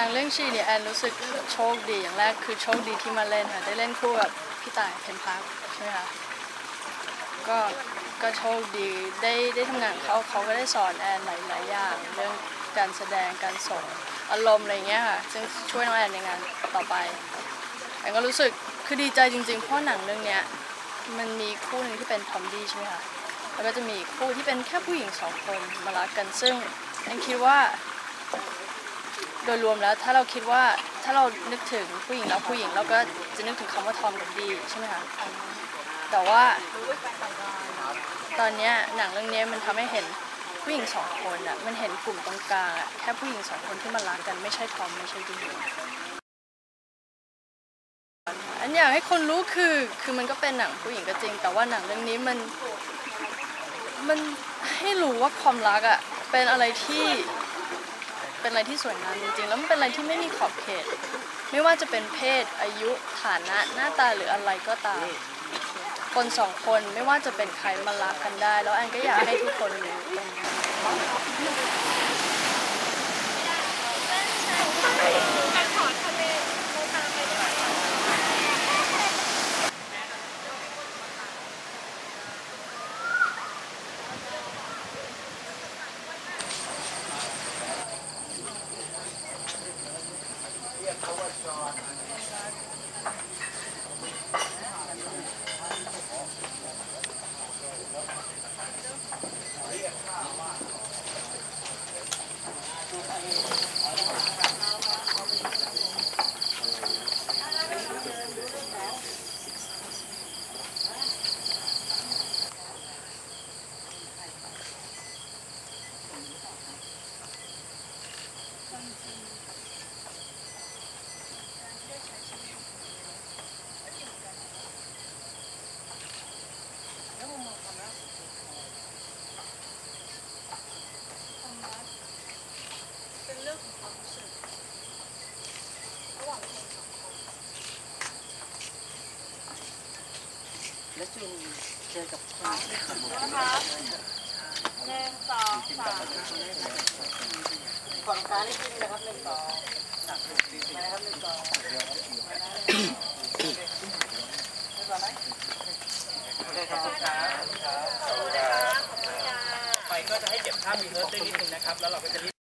หนังเรื่องชีเนี่ยแอนรู้สึกโชคดีอย่างแรกคือโชคดีที่มาเล่นค่ะได้เล่นคู่กับพี่ต่ายเพนพักใช่ไหมคะก็ก็โชคดีได้ได้ทำงานเขาเขาก็ได้สอนแอนหลายๆอย่างเรื่องการแสดงการส่งอารมณ์อะไรเงี้ยค่ะซึ่งช่วยน้องแอนในงานต่อไปแอนก็รู้สึกคือดีใจจริง ๆ เพราะหนังเรื่องเนี้ยมันมีคู่หนึ่งที่เป็นทอมดี้ใช่ไหมคะแล้วก็จะมีอีกคู่ที่เป็นแค่ผู้หญิงสองคนมารักกันซึ่งแอนคิดว่า โดยรวมแล้วถ้าเราคิดว่าถ้าเรานึกถึงผู้หญิงแล้วผู้หญิงเราก็จะนึกถึงคำว่าทอมกับดีใช่ไหมคะแต่ว่าตอนนี้หนังเรื่องนี้มันทำให้เห็นผู้หญิงสองคนอะมันเห็นกลุ่มตรงกลางอะแค่ผู้หญิงสองคนที่มารักกันไม่ใช่ทอมไม่ใช่ดีอันอยากให้คนรู้คือคือมันก็เป็นหนังผู้หญิงก็จริง แต่ว่าหนังเรื่องนี้มันมันให้รู้ว่าความรักอะเป็นอะไรที่ เป็นอะไรที่สวยงามจริงๆ แล้วมันเป็นอะไรที่ไม่มีขอบเขต ไม่ว่าจะเป็นเพศ อายุ ฐานะ หน้าตาหรืออะไรก็ตาม คนสองคนไม่ว่าจะเป็นใครมารักกันได้ แล้วแอนก็อยากให้ทุกคนรู้ touch on, I mean, แล้วจูนเจอกับคนที่ขับรถนะคะหนึ่งสองสามฝั่งซ้ายนี่ขึ้นนะครับหนึ่งสองมานะครับหนึ่งสองไม่ก่อนไหมโอเคครับไปก็จะให้เก็บภาพรีเฮิร์สได้นิดนึงนะครับ แล้วเราก็จะรีบ